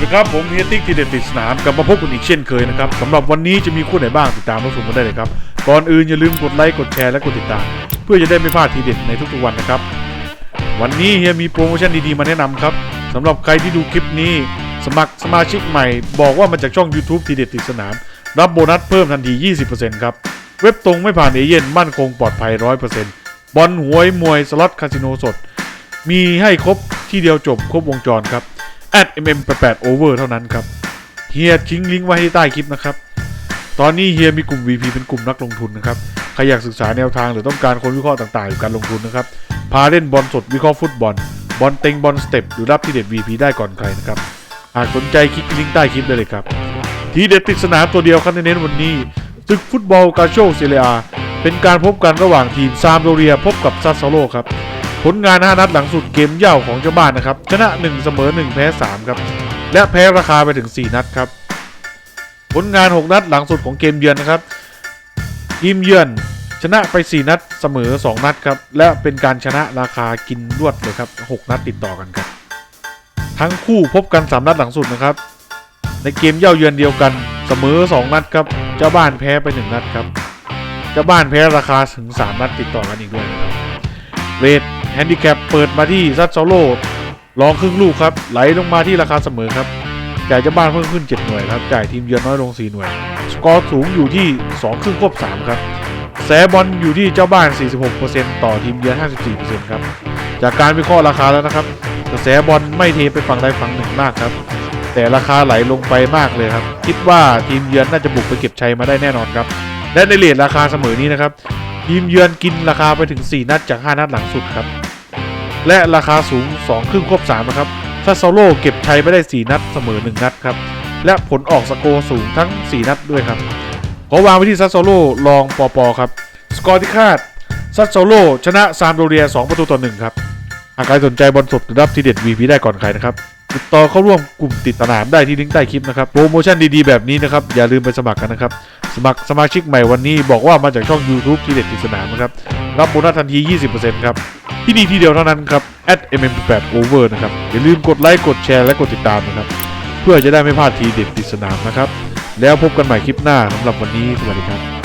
สวัสดีครับ ผมเฮียติ๊กทีเด็ดติดสนามกลับมาพบกันอีกเช่นเคยนะครับสำหรับวันนี้จะมีคู่ไหนบ้างติดตามรับชมกันได้เลยครับ ก่อนอื่นอย่าลืมกดไลค์กดแชร์และกดติดตาม เพื่อจะได้ไม่พลาดทีเด็ดในทุกๆวันนะครับ วันนี้เฮียมีโปรโมชั่นดีๆมาแนะนำครับสำหรับใครที่ดูคลิปนี้ สมัครสมาชิกใหม่ บอกว่ามาจากช่อง YouTube ทีเด็ดติดสนาม รับโบนัสเพิ่มทันที 20%ครับเว็บตรงไม่ผ่านเอเย่นมั่นคงปลอดภัย 100%บอลหวยมวยสล็อตคาสิโนสด มีให้ครบที่เดียวจบครบวงจรครับ @mm88 over เท่านั้นครับเฮียทิ้งลิงก์ไว้ให้ใต้คลิปนะครับ ตอนนี้เฮียมีกลุ่ม VP เป็นกลุ่มนักลงทุนนะครับ ใครอยากศึกษาแนวทางหรือต้องการคนวิเคราะห์ต่างๆอยู่การลงทุนนะครับ พาเล่นบอลสดวิเคราะห์ฟุตบอล บอลเต็งบอลสเต็ปหรือรับที่เด็ด VP ได้ก่อนใครนะครับ หากสนใจคลิกลิงก์ใต้คลิปได้เลยครับ ทีเด็ดติดสนามตัวเดียวครับเน้นวันนี้ศึกฟุตบอลกาโชเซเรียเป็นการพบกันระหว่างทีมซามโดเรียพบกับซัสโซโลครับ ผลงาน 5 นัดหลังสุดเกมเย่าของเจ้าบ้านนะครับ ชนะ 1 เสมอ 1 แพ้ 3 ครับ และแพ้ราคาไปถึง 4 นัดครับ ผลงาน 6 นัดหลังสุดของเกมเยือนนะครับ ทีมเยือนชนะไป 4 นัดเสมอ 2 นัดครับ และเป็นการชนะราคากินรวดเลยครับ 6 นัดติดต่อกันครับ ทั้งคู่พบกัน 3 นัดหลังสุดนะครับ ในเกมเย่าเยือนเดียวกันเสมอ 2 นัดครับ เจ้าบ้านแพ้ไป 1 นัดครับ เจ้าบ้านแพ้ราคาถึง 3 นัดติดต่อกันอีกด้วยนะครับเรท แฮนดิแคปเปิดมาที่ซัตโซโลลองครึ่งลูกครับ ไหลลงมาที่ราคาเสมอครับ จ่ายเจ้าบ้านเพิ่มขึ้น 7 หน่วยครับ จ่ายทีมเยือนน้อยลง 4 หน่วย สกอร์สูงอยู่ที่ 2 ครึ่งควบ 3 ครับแสบอลอยู่ที่เจ้าบ้าน 46%ต่อทีมเยือน 54%ครับ จากการวิเคราะห์ราคาแล้วนะครับ กระแสบอลไม่เทไปฝั่งใดฝั่งหนึ่งมากครับ แต่ราคาไหลลงไปมากเลยครับ คิดว่าทีมเยือนน่าจะบุกไปเก็บชัยมาได้แน่นอนครับ และในเลทราคาเสมอนี้นะครับ ทีมเยือนกินราคาไปถึง 4 นัดจาก 5 นัดหลังสุดครับ และราคาสูง 2 ครึ่งควบ3นะครับซัสโซโลเก็บชัยไปได้ 4 นัดเสมอ 1 นัดครับ และผลออกสโกร์สูงทั้ง 4 นัดด้วยครับขอวางไว้ที่ซัสโซโลลองปอปอครับ สกอร์ที่คาดซัสโซโลชนะซามโดเรีย 2 ประตูต่อ 1 ครับหากใครสนใจบอลสดรับทีเด็ด VP ได้ก่อนใครนะครับติดต่อเข้าร่วมกลุ่มติดสนามได้ที่ลิงก์ใต้คลิปนะครับโปรโมชั่นดีๆแบบนี้นะครับอย่าลืมไปสมัครกันนะครับ มัครสมาชิกใหม่วันนี้บอกว่ามาจากช่อง YouTube ทีเด็ดติสนามนะครับ รับโบนัสทันที 20%ครับ ที่นี่ที่เดียวเท่านั้นครับ @mm8 over นะครับ อย่าลืมกดไลค์ กดแชร์ และกดติดตามนะครับ เพื่อจะได้ไม่พลาดทีเด็ดติสนามนะครับ แล้วพบกันใหม่คลิปหน้าสำหรับวันนี้ สวัสดีครับ